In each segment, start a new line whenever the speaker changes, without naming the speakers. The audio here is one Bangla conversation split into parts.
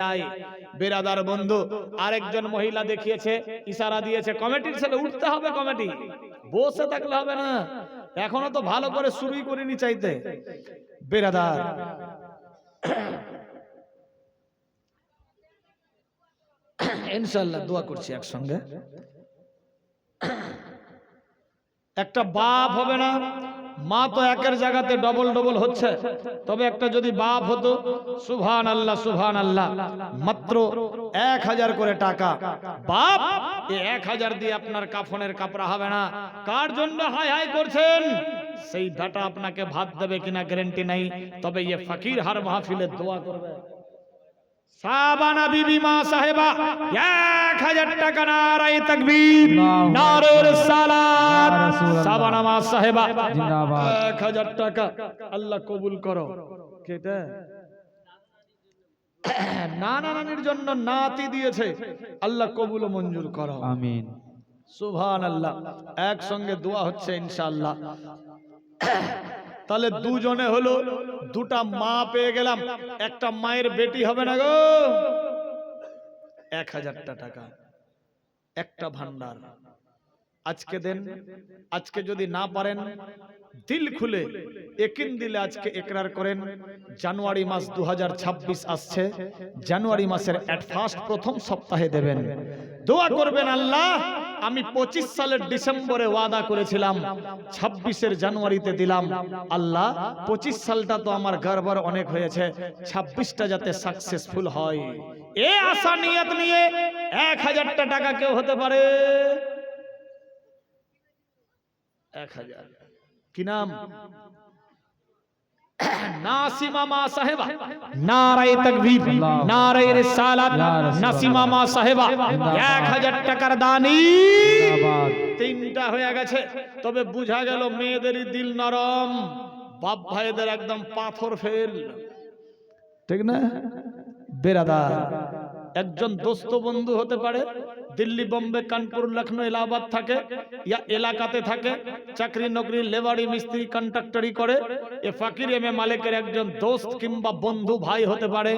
আয় বেরাদার বন্ধু, আরেকজন মহিলা দেখিয়েছে, ইশারা দিয়েছে, কমিটির ছেলে, উঠতে হবে কমিটি, বসে থাকলে হবে না, এখনও তো ভালো করে শুরুই করিনি চাইতে। বেরাদার ইনশাল্লাহ দোয়া করছি একসঙ্গে। একটা বাপ হবে না মা তো একের জায়গাতে ডবল ডবল হচ্ছে। তবে একটা যদি বাপ হতো সুভান আল্লাহ সুভান আল্লাহ মাত্র এক হাজার করে টাকা। বাপ এক হাজার দিয়ে আপনার কাফনের কাপড়া হবে না। কার জন্য হাই হাই করছেন? সেই বেটা আপনাকে ভাত দেবে কিনা গ্যারেন্টি নাই, তবে ইয়ে ফকির হার মাহফিলে দোয়া করবে। সাবানা বিবি মা সাহেবা এক হাজার টাকা নারায় তকবীর নারের সালাত। সাবানা মা সাহেবা
জিন্দাবাদ।
এক হাজার টাকা আল্লাহ কবুল করো। কেটে? নানা নানির জন্য নাতি দিয়েছে আল্লাহ কবুল ও মঞ্জুর করো।
আমিন।
সুভান আল্লাহ একসঙ্গে দোয়া হচ্ছে ইনশাআল্লাহ। তাহলে দুজনে হলো দুটা মা পেয়ে গেলাম। একটা মায়ের বেটি হবে না গো। এক হাজারটা টাকা, একটা ভান্ডার। আজকে দেন, আজকে যদি না পারেন, দিল খুলে একিন দিলে আজকে একরার করেন। জানুয়ারি মাস দু হাজার ছাব্বিশ আসছে। জানুয়ারি মাসের অ্যাট ফার্স্ট প্রথম সপ্তাহে দেবেন। দোয়া করবেন আল্লাহ। আমি পঁচিশ সালের ডিসেম্বরে ওয়াদা করেছিলাম, ছাব্বিশের জানুয়ারিতে দিলাম। আল্লাহ, পঁচিশ সালটা তো আমার গড়বড় অনেক হয়েছে, ছাব্বিশটা যাতে সাকসেসফুল হয়। এ আশা নিয়ত নিয়ে এক হাজারটা টাকা কেউ হতে পারে? এক হাজার। কি নাম? নাসিমা মা সাহেবা নারায়ে তাকবীর নারায়ে রিসালাত নাসিমা মা সাহেবা এক হাজার টাকার দানি। তিনটা হয়ে গেছে তবে বুঝা গেল মেয়েদেরই দিল নরম বাপ ভাইদের একদম পাথর ফেল। ঠিক না? বেরাদার। একজন দোস্ত বন্ধু হতে পারে দিল্লি, বোম্বে, কানপুর লখনৌ এলাহাবাদ থাকে, ইয়া এলাকাতে থাকে, চাকরি, নকরি, লেবারি, মিস্ত্রি, কন্ট্রাক্টরি করে। এ ফাকির এম এ মালিকের একজন দোস্ত কিংবা বন্ধু ভাই হতে পারে।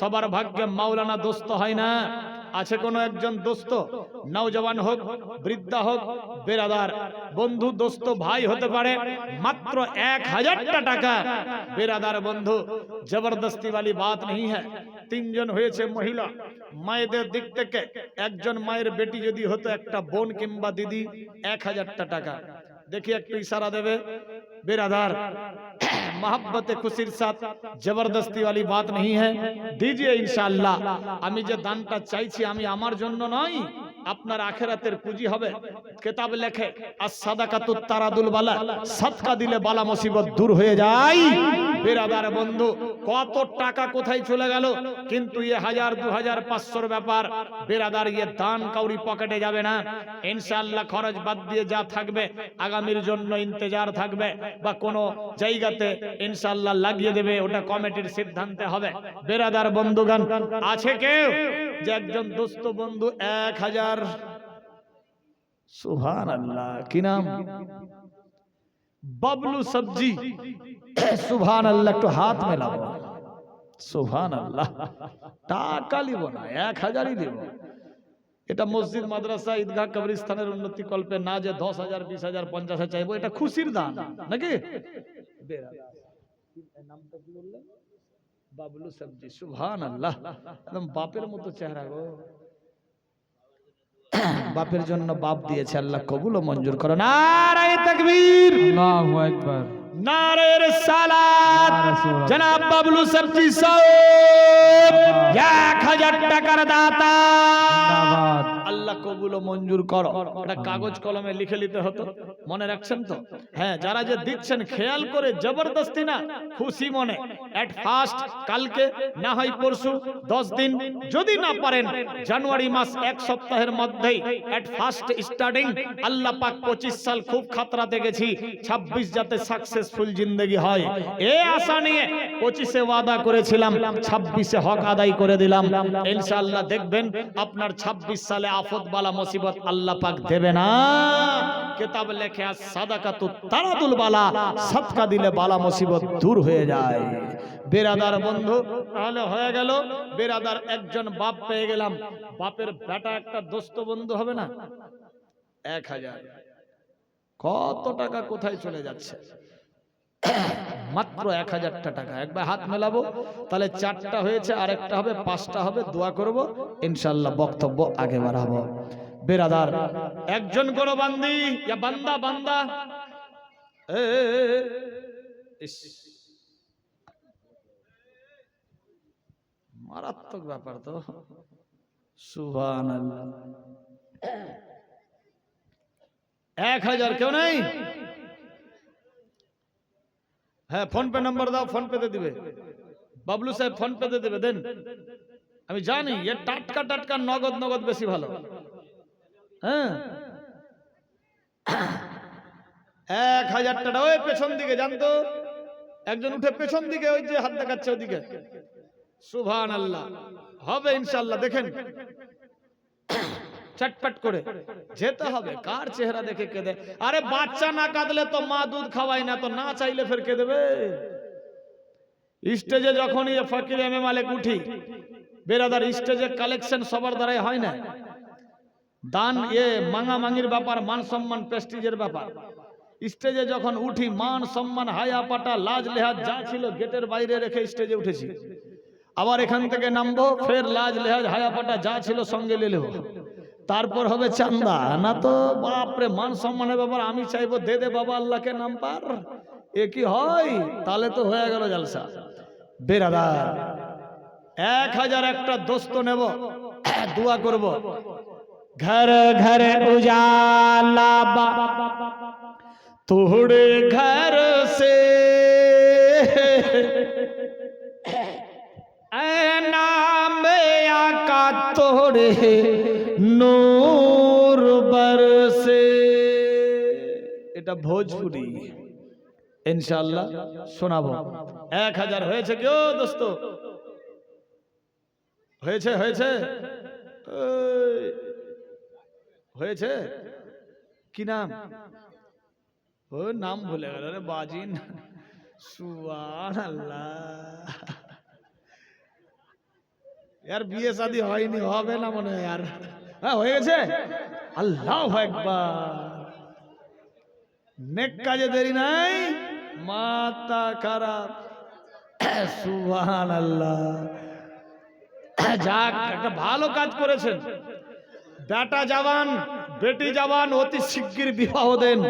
সবার ভাগ্যে মাওলানা দোস্ত হয় না। আছে কোনো একজন দোস্ত? নওজওয়ান হোক, বৃদ্ধা হোক, বেরাদার। বন্ধু, দোস্ত, ভাই হতে পারে মাত্র এক হাজারটা টাকা। বেরাদার বন্ধু, জবরদস্তি বালি বাত নেই হ্যাঁ। তিনজন হয়েছে মহিলা মায়েদের দিক থেকে একজন মায়ের বেটি যদি হতো একটা বোন কিংবা দিদি এক হাজারটা টাকা দেখি একটু ইশারা দেবে बेरादार मोहब्बत खुशिर साथ জবরদস্তি वाली बात नहीं है दीजिए इंशाल्लाह আমি যে দানটা চাইছি আমি আমার জন্য নয় আপনার আখেরাতের পুঁজি হবে। কেতাব লেখে আর সাদাকাতুত তারাদুল বালা সাদকা দিলে বালা মুসিবত দূর হয়ে যায়। বেরাদার বন্ধু, কত টাকা কোথায় চলে গেল? কিন্তু এ হাজার, দু হাজার, পাঁচশোর ব্যাপার, বেরাদার ইয়ে দান কাউরি পকেটে যাবে না। ইনশাআল্লাহ খরচ বাদ দিয়ে যা থাকবে, আগামীর জন্য ইন্তজার থাকবে বা কোনো জায়গাতে ইনশাআল্লাহ লাগিয়ে দেবে, ওটা কমিটির সিদ্ধান্তে হবে। বেরাদার বন্ধুগান আছে কেউ? যে একজন দোস্ত বন্ধু এক হাজার সুহান আল্লাহ কি নাম? বাবলু সবজি। সুভান আল্লাহ একটু হাত মেলাবো। সুভান আল্লাহ টাকা লিব না, এক হাজারই দিব। এটা মসজিদ, মাদ্রাসা, ঈদগাহ, কবরস্থানের উন্নতি কল্পে না যে দশ হাজার, বিশ হাজার, পঞ্চাশ হাজার চাইব, এটা খুশির দান, নাকি? নামটা বাবলু সবজি সুভান আল্লাহ একদম বাপের মতো চেহারা গো। বাপের জন্য বাপ দিয়েছে আল্লাহ কবুল ও মঞ্জুর করো। নারায় তাকবীর।
আল্লাহু আকবার।
নারের সালাত। জনাব বাবলু সবজি সাহেব এক হাজার টাকার দাতা। আল্লাহ কবুল মঞ্জুর করো। এটা কাগজ কলমে লিখে নিতে হতো। মনে রাখছেন তো? হ্যাঁ যারা যে দিচ্ছেন, খেয়াল করে জবরদস্তি না, খুশি মনে। এট ফার্স্ট কালকে, না হয় পরশু, দশ দিন, যদি না পারেন, জানুয়ারি মাস এক সপ্তাহের মধ্যেই এট ফার্স্ট স্টার্টিং আল্লাহ পাক পঁচিশ সাল খুব খাতরাতে গেছি ছাব্বিশ যাতে সাকসেসফুল জিন্দগি হয়। এ আশা নিয়ে পঁচিশে ওয়াদা করেছিলাম, ছাব্বিশে হক আদায় করে দিলাম। ইনশাআল্লাহ দেখবেন, আপনার ছাব্বিশ সালে আফত বালা মুসিবত আল্লাহ পাক দেবে না। কিতাব লেখে সাদাকাতু তারাদুল বালা সদকা দিলে বালা মুসিবত দূর হয়ে যায়। বেরাদার বন্ধু তাহলে হয়ে গেল। বেরাদার একজন বাপ পেয়ে গেলাম। বাপের বেটা একটা দোস্ত বন্ধু হবে না? এক হাজার। কত টাকা কোথায় চলে যাচ্ছে? মাত্র এক হাজারটা টাকা। একবার হাত মেলাবো, তাহলে চারটা হয়েছে আর একটা হবে, পাঁচটা হবে, দোয়া করব ইনশাল্লাহ বক্তব্য আগে বাড়াবো। বেরাদার, একজন কোন বান্দি বান্দা বান্দা। মারাত্মক ব্যাপার তো। সুভান এক হাজার কেউ নেই? হ্যাঁ ফোন পে নাম্বার দাও ফোন পেতে দিবে। বাবলু সাহেব ফোন পেতে দিবে, দেন। আমি জানি, এ টাটকা টাটকা নগদ নগদ বেশি ভালো। হ্যাঁ। এক হাজার টাকা, ওই পেছন দিকে জানতো একজন উঠে পেছন দিকে, ওই যে হাত দেখাচ্ছে ওদিকে। সুভান আল্লাহ হবে ইনশাল্লাহ, দেখেন। চটপট করে। যেতে হবে। কার চেহারা দেখে কেঁদে? আরে বাচ্চা না কাঁদলে তো মা দুধ খাওয়াই না, তো না চাইলে ফের কে দেবে স্টেজে যখনই ফকির এম এ মালিক উঠি, বেরাদার স্টেজে কালেকশন সবার দ্বারাই হয় না। দান এ মাঙামাঙির ব্যাপার, মান সম্মান প্রেস্টিজের ব্যাপার। স্টেজে যখন উঠি, মান সম্মান, হায়া পাটা, লাজ লেহাজ যা ছিল গেটের বাইরে রেখে স্টেজে উঠেছি। আবার এখান থেকে নামবো, ফের লাজ লেহাজ, হায়া পাটা যা ছিল সঙ্গে নেব তারপর হবে চান্দা। না তো, বাপরে, মান সম্মানের ব্যাপার, আমি চাইব দে দে বাবা আল্লাহকে নাম পার এ কি হয়? তাহলে তো হয়ে গেল জালসা। বেরাদার, এক হাজার একটা দোস্ত নেব। দোয়া করব। ঘর ঘর উজালা তোড়ে ঘর সে। নাম আকা তোড়ে এটা ভোজপুরি ইনশাআল্লাহ শোনাবো। এক হাজার হয়েছে কেউ দোস্ত। হয়েছে হয়েছে। হয়েছে? কি নাম? ও নাম ভুলে গেল রে বাজিন। সুবান আল্লাহ यार বিয়ে শাদি হয়নি, হবে না মনে হয় আর। হ্যাঁ হয়ে গেছে? আল্লাহ একবার নেক কাজে দেরি নাই। মাতা খারাপ। সুবহান আল্লাহ যাক, একটা ভালো কাজ করেছেন। বেটা জওয়ান, বেটি জওয়ান, অতি শিগগির বিবাহ দেন।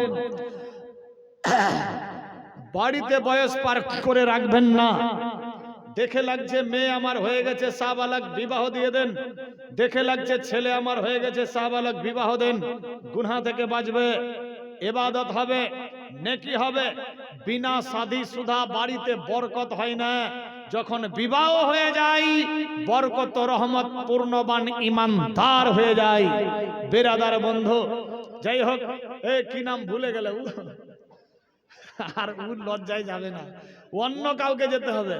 বাড়িতে বয়স পার করে রাখবেন না। দেখে লাগছে মেয়ে আমার হয়ে গেছে সাবালক, বিবাহ দিয়ে দেন। দেখে লাগছে ছেলে আমার হয়ে গেছে সাবালক, বিবাহ দেন। গুনহা থেকে বাঁচবে। এবাদত হবে, নেকি হবে, বিনা সাধি সুধা বাড়িতে বরকত হয় না। যখন বিবাহ হয়ে যায়, বরকত রহমত পূর্ণবান ইমানদার হয়ে যায়। বেরাদার বন্ধু, যাই হোক, এ, কি নাম ভুলে গেলে? আর উ লজ্জায় যাবে না। অন্য কাউকে যেতে হবে।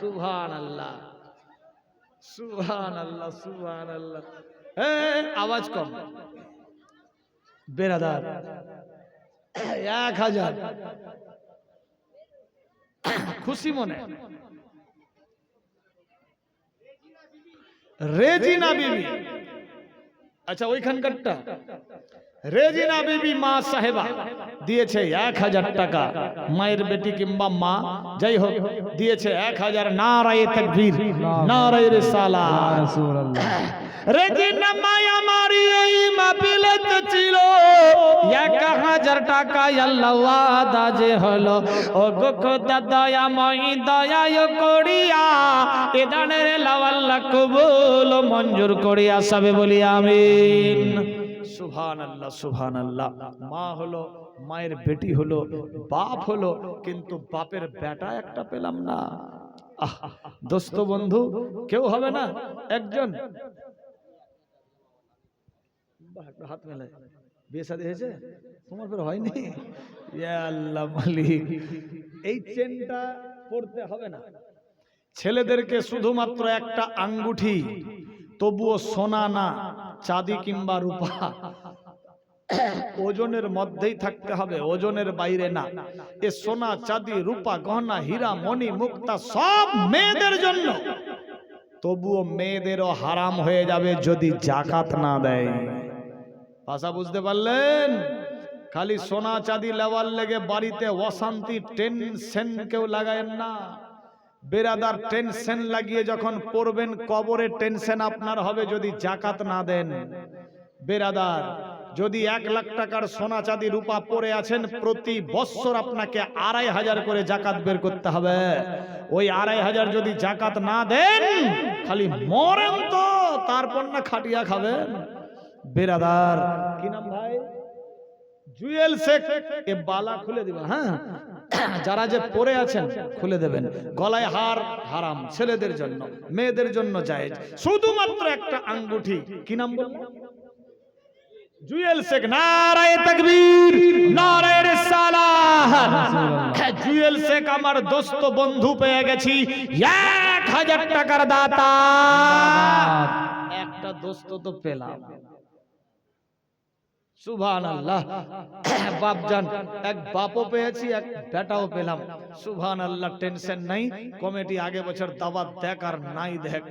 সুবহান আল্লাহ সুবহান আল্লাহ আল্লাহ আওয়াজ কম। বেরাদার এক হাজার খুশি মনে রেজিনা বিবি আচ্ছা ওইখানকারটা রেজিনা বিবি মা সাহেবা দিয়েছে এক হাজার টাকা মায়ের বেটি কিংবা মা যাই হোক দিয়েছে এক হাজার নারায় তকবীর নারায় রিসালা
রাসূলুল্লাহ
রেজিনা মাই আমার এই ছিল। এক হাজার আল্লাহ যে হলো। ও গো খোদা দয়াময় করিয়া এ দানের কবুল মঞ্জুর করিয়া সবে বলি আমিন। সুবহান আল্লাহ সুবহান আল্লাহ মা হলো, মায়ের বেটি হলো, বাপ হলো, কিন্তু বাপের বেটা একটা পেলাম না। দোস্ত বন্ধু, কেউ হবে না? একজন? একটু হাত মেলায়। বিয়ে হয়েছে? তোমার ফের হয়নি? আল্লাহ মালিক। এই চেনটা পড়তে হবে না। ছেলেদেরকে শুধুমাত্র একটা আঙ্গুঠি তবুও সোনা না চাঁদি কিংবা রূপা। ওজনের মধ্যেই থাকতে হবে ওজনের বাইরে না। এ সোনা চাঁদি রূপা গহনা হীরা মণি মুক্তা সব মেয়েদের জন্য। তবুও মেয়েদেরও হারাম হয়ে যাবে যদি জাকাত না দেয়। ভাষা বুঝতে পারলেন? খালি সোনা চাঁদি লেওয়ার লেগে বাড়িতে অশান্তি, টেনশন কেউ লাগায়েন না। বেরাদার টেনশন লাগিয়ে যখন পড়বেন, কবরে টেনশন আপনার হবে যদি জাকাত না দেন। বেরাদার, যদি এক লাখ টাকার সোনা চাঁদি রূপা পরে আছেন, প্রতি বৎসর আপনাকে আড়াই হাজার করে জাকাত বের করতে হবে। ওই আড়াই হাজার যদি জাকাত না দেন, খালি মরেন তো, তারপর না খাটিয়া খাবেন। বেরাদার। কি নাম ভাই? জুয়েল শেখ। এ বালা খুলে দিবেন হ্যাঁ? যারা যে পরে আছেন খুলে দেবেন। গলায় হার হারাম ছেলেদের জন্য মেয়েদের জন্য জায়েজ। শুধুমাত্র একটা আঙ্গুঠি। কি নাম জুয়েল শেখ নারায়ে তাকবীর নারায়ে রিসালাত। হ্যাঁ, জুয়েল শেখ আমার দোস্ত বন্ধু পেয়ে গেছি। এক হাজার টাকার দাতা। একটা দোস্ত তো পেলাম। সুভান আল্লাহ বাপজান এক বাপও পেয়েছি, এক বেটাও পেলাম। সুভান আল্লাহ টেনশন নাই। কমিটি আগে বছর দাবাত দেখ আর নাই দেখ।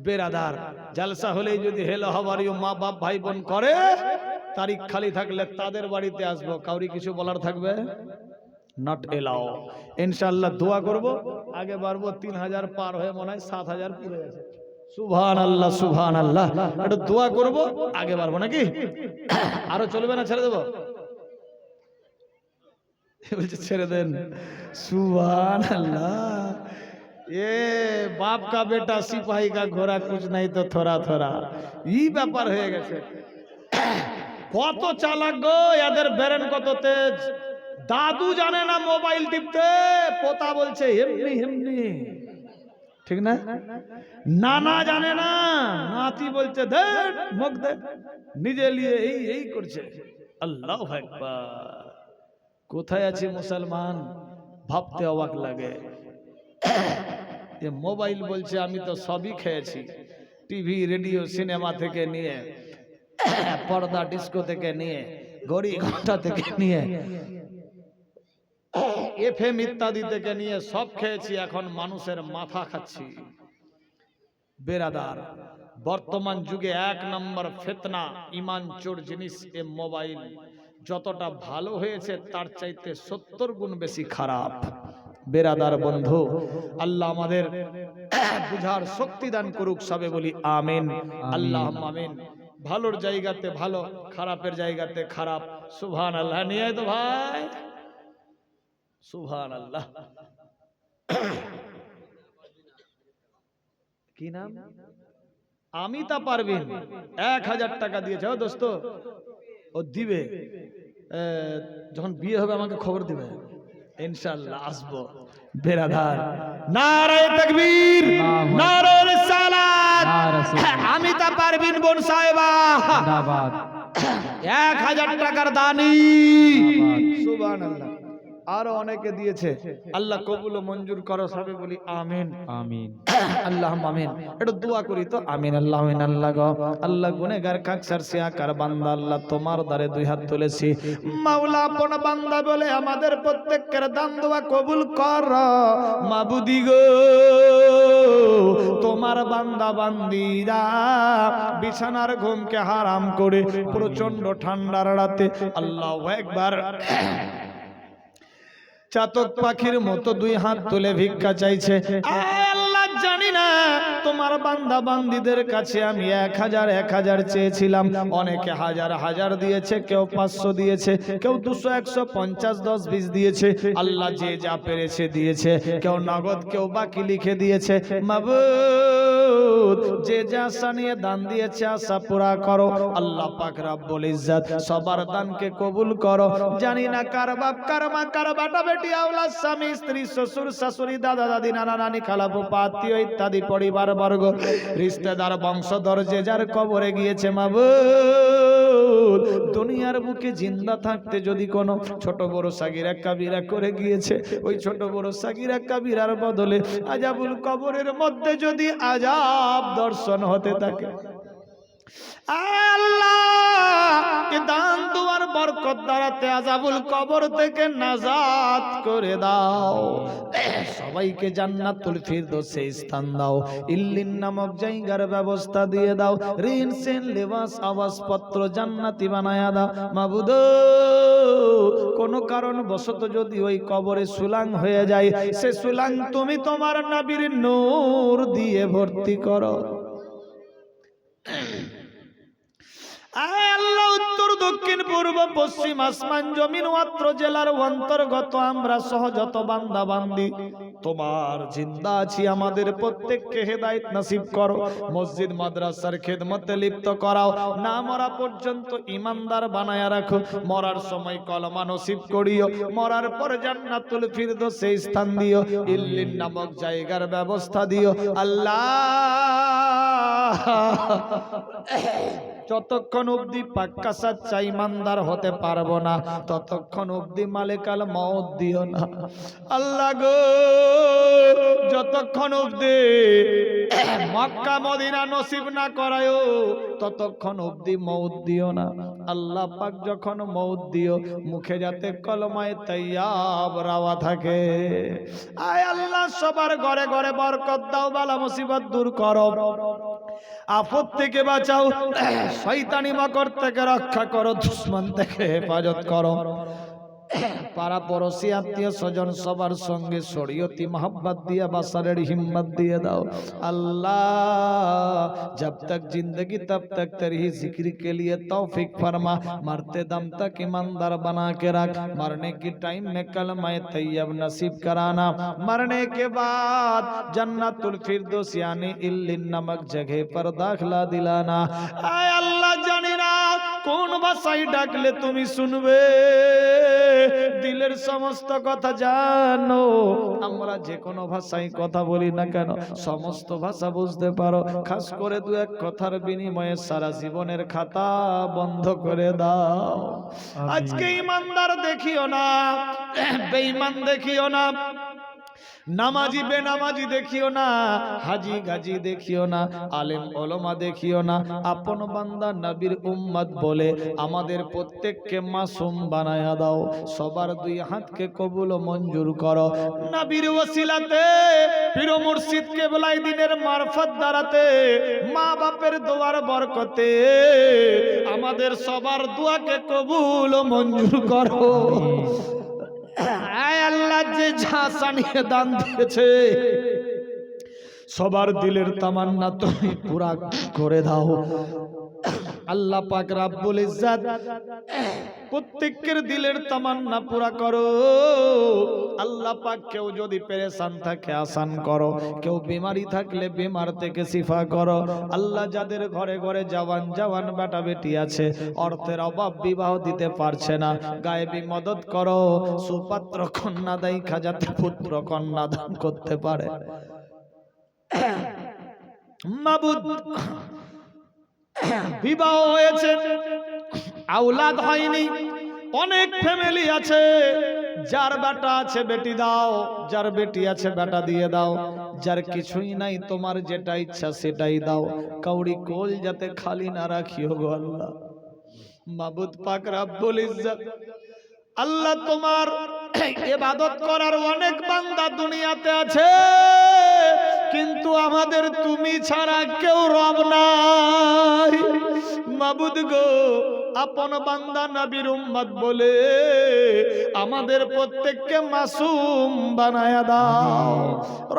বেরাদার, জালসা হলেই যদি হেলো হবারিও মা বাপ ভাই বোন করে, তারিখ খালি থাকলে তাদের বাড়িতে আসব। কাউরি কিছু বলার থাকবে? নট এলাও ইনশাল্লাহ দোয়া করব। আগে বাড়বো তিন হাজার পার হয়ে মনে হয় সাত হাজার পুরে গেছে। সুভান আল্লাহ সুভান আল্লাহ একটু দোয়া করব, আগে পারব নাকি? আরও চলবে না, ছেড়ে দেবো? বলছে, ছেড়ে দেন। সুভান আল্লাহ এ বাপ কা বেটা, সিপাহী কা ঘোড়া, কুছ নাই তো থোড়া থোড়া। ই ব্যাপার হয়ে গেছে। কত চালাক গো, এদের বেরেন কত তেজ। দাদু জানে না মোবাইল টিপতে, পোতা বলছে এমনি এমনি ঠিক না? নানা জানে না, নাতি বলছে দে মুখ দে নিজে নিয়ে এই এই করছে। আল্লাহ একবার কোথায় আছে মুসলমান? ভাবতে অবাক লাগে। এ মোবাইল বলছে, আমি তো সবই খেয়েছি, টিভি, রেডিও, সিনেমা থেকে নিয়ে, পর্দা, ডিস্কো থেকে নিয়ে গড়ি ঘণ্টা থেকে নিয়ে এফএম ইত্যাদি থেকে নিয়ে সব খেয়েছি, এখন মানুষের মাথা খাচ্ছি। বেরাদার, বর্তমান যুগে এক নম্বর ফেতনা, ইমান চোর জিনিস এ মোবাইল। যতটা ভালো হয়েছে, তার চাইতে সত্তর গুণ বেশি খারাপ। বেরাদার বন্ধু, আল্লাহ আমাদের বুঝার শক্তি দান করুক, সবে বলি আমিন। আল্লাহ আমিন। ভালোর জায়গাতে ভালো, খারাপের জায়গাতে খারাপ। সুভান আল্লাহ নিয়ে তো ভাই। আল্লাহ কি নাম? আমি তা পারবিন এক হাজার টাকা দিয়েছে। ও দোস্ত ও দিবে। যখন বিয়ে হবে আমাকে খবর দিবে। ইনশাল্লাহ আসব। বেরাধার নারায় তকবীর নারায়
রাসূলুল্লাহ।
আমি তা পারবিন বোন সাহেবা। এক হাজার টাকার দানি। সুবহানাল্লাহ। আরও অনেকে দিয়েছে। আল্লাহ কবুল ও মঞ্জুর করো সবে বলি আমিন।
আমিন।
আল্লাহ আমিন। একটু দোয়া করি তো। আমিন আল্লাহ আল্লাহ গো। আল্লাহ গুনেগার কাকসার সিয়াকার বান্দা আল্লাহ তোমার দ্বারে দুই হাত তুলেছি। মাওলা আপন বান্দা বলে আমাদের প্রত্যেকের দান দোয়া কবুল কর। মাবুদি গো তোমার বান্দা বান্দিরা বিছানার ঘুমকে হারাম করে প্রচণ্ড ঠান্ডার রাতে আল্লাহ একবার চাতক পাখির মতো দুই হাত তুলে ভিক্ষা চাইছে। তোমার বান্দা বান্দিদের কাছে আমি এক হাজার এক হাজার চেয়েছিলাম। অনেকে হাজার হাজার দিয়েছে, কেউ পাঁচশো দিয়েছে, কেউ দুশো, একশো, পঞ্চাশ, দশ, বিশ দিয়েছে। আল্লাহ যে যা পেরেছে দিয়েছে। কেউ নগদ, কেউ বাকি লিখে দিয়েছে। যে যা আশা নিয়ে দান দিয়েছে, আশা পুরা করো। আল্লাহ পাক রাব্বুল ইজ্জত সবার দানকে কবুল করো। জানি না কার বাপ, কার মা, কার বাটা, বেটি, আওলাদ, স্বামী, স্ত্রী, শ্বশুর, শাশুড়ি, দাদা, দাদি, নানা, নানি, খালা আত্মীয় ইত্যাদি পরিবার বর্গ। রিস্তেদার বংশধর যে যার কবরে গিয়েছে মাবু দুনিয়ার বুকে জিন্দা থাকতে যদি কোনো ছোট বড় সাগিরা কাবিরা করে গিয়েছে, ওই ছোট বড় সাগিরা কাবিরার বদলে আজাবুল কবরের মধ্যে যদি আজাব দর্শন হতে থাকে বরকত আজাবুল কবর থেকে নাজাত করে দাও। সবাইকে জান্নাতুল স্থান দাও। ইল্লিন নামক জায়গার ব্যবস্থা দিয়ে দাও। ঋণ, সেন, লেবাস, আবাসপত্র জান্নাতি বানায়া দাও। মাবুদ, কোন কারণ বশত যদি ওই কবরে সুলাং হয়ে যায়, সে সুলাং তুমি তোমার নাবির নূর দিয়ে ভর্তি করো। আল্লাহ, উত্তর, দক্ষিণ, পূর্ব, পশ্চিম, আসমান, জমিন, মাত্র জেলার অন্তর্গত আমরা সহ যত বান্দা বান্দি তোমার জিন্দা আছি, আমাদের প্রত্যেককে হেদায়েত নসিব করো, মসজিদ, মাদ্রাসার খেদমতে লিপ্ত করাও, না মরা পর্যন্ত ইমানদার বানায়া রাখো, মরার সময় কলমা নসিব করিও, মরার পর জান্নাতুল ফিরদৌসে স্থান দিও, ইল্লিন নামক জায়গার ব্যবস্থা দিও। আল্লাহ! যতক্ষণ অবধি পাক্কা সাচ্চা হতে পারব না, ততক্ষণ অবধি মালিকাল মত দিও না। আল্লাহ গো, যতক্ষণ অবধি মক্কা মদিনা নসিব না করায়, ততক্ষণ অবধি মৌত দিও না। আল্লাহ পাক যখন মৌত দিও, মুখে যাতে কলমায় তৈয়াব রাওয়া থাকে। আয় আল্লাহ, সবার ঘরে ঘরে বরকত দাও, বালা মুসিবত দূর করো। আপদ থেকে বাঁচাও। শয়তানি মাকর থেকে রক্ষা করো। দুশ্মন থেকে হেফাজত করো। পাড়া পড়োশি আত্মীয় স্বজন সবার সঙ্গে শরীয়তি মোহাম্মত দিয়ে বাসারের হিম্মত দিয়ে দাও अल्लाह जब तक जिंदगी तब तक तेरी ही जिक्र के लिए तौफीक फरमा मरते दम तक ईमानदार बना के रख मरने की टाइम में कलमाए तैयब नसीब कराना मरने के बाद जन्नतुल फिरदौस यानी इल्लिन नमक जगह पर दाखला दिलाना आय अल्लाह জানি না কোন ভাষায় ডাকলে তুমি শুনবে। দিলের সমস্ত কথা জানো। আমরা যে কোনো ভাষায় কথা বলি না কেন সমস্ত ভাষা বুঝতে পারো। খাস করে দু এক কথার বিনিময়ে সারা জীবনের খাতা বন্ধ করে দাও। আজকে ইমানদার দেখিও না বেঈমান দেখিও না। নামাজি বেনামাজি দেখিও না হাজি গাজি দেখিও না আলেম ওলমা দেখিও না। আপন বান্দা নবীর উম্মত বলে আমাদের প্রত্যেককে মাসুম বানায়া দাও সবার দুই হাতকে কবুল ও মঞ্জুর করো। নবীর ওসিলাতে পীর মুর্শিদ কেবলাই দিনের মারফত দ্বারাতে মা বাপের দোয়ার বরকতে আমাদের সবার দোয়াকে কবুল ও মঞ্জুর করো। যে যা নিয়ে দান দিয়েছে সবার দিলের তামান্না তুমি পুরা করে দাও। আল্লাহ পাক রাব্বুল ইজ্জাত প্রত্যেকের দিলের তামান্না পুরা করো। আল্লাহ পাক কেউ যদি পেরেশান থাকে, আসান করো। কেউ বিমারি থাকলে বিমার থেকে শিফা করো। আল্লাহ যাদের ঘরে ঘরে জওয়ান জওয়ান বেটা বেটি আছে, অর্থের অভাব বিবাহ দিতে পারছে না। গায়েবি মদত করো। সুপাত্র কন্যা দেয় খাজাতে পুত্র কন্যা দান করতে পারে। মাবুদ বিবাহ হয়েছে। আউলাদ হয়নি। অনেক ফ্যামিলি আছে। যার বেটা আছে, বেটি দাও। যার বেটি আছে, বেটা দিয়ে দাও। যার কিছুই নাই, তোমার যেটা ইচ্ছা সেটাই দাও। কাউরি কোল যাতে খালি না রাখিও গো আল্লাহ। মাবুদ পাক রাব্বুল ইজ্জত। আল্লাহ তোমার ইবাদত করার অনেক বান্দা দুনিয়াতে আছে। কিন্তু আমাদের তুমি ছাড়া কেউ রব নাই। মাবুদ গো, আপন বান্দা নবীর উম্মত বলে আমাদের প্রত্যেককে মাসুম বানায়া দাও।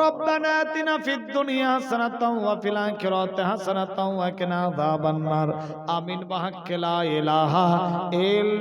রব্বানা আতিনা ফিদ দুনিয়া হাসানাতাও ওয়া ফিল আখিরাতি হাসানাতাও ওয়া কিনা আযাবান নার। আমিন বাহাক্কে লা ইলাহা ইল্লা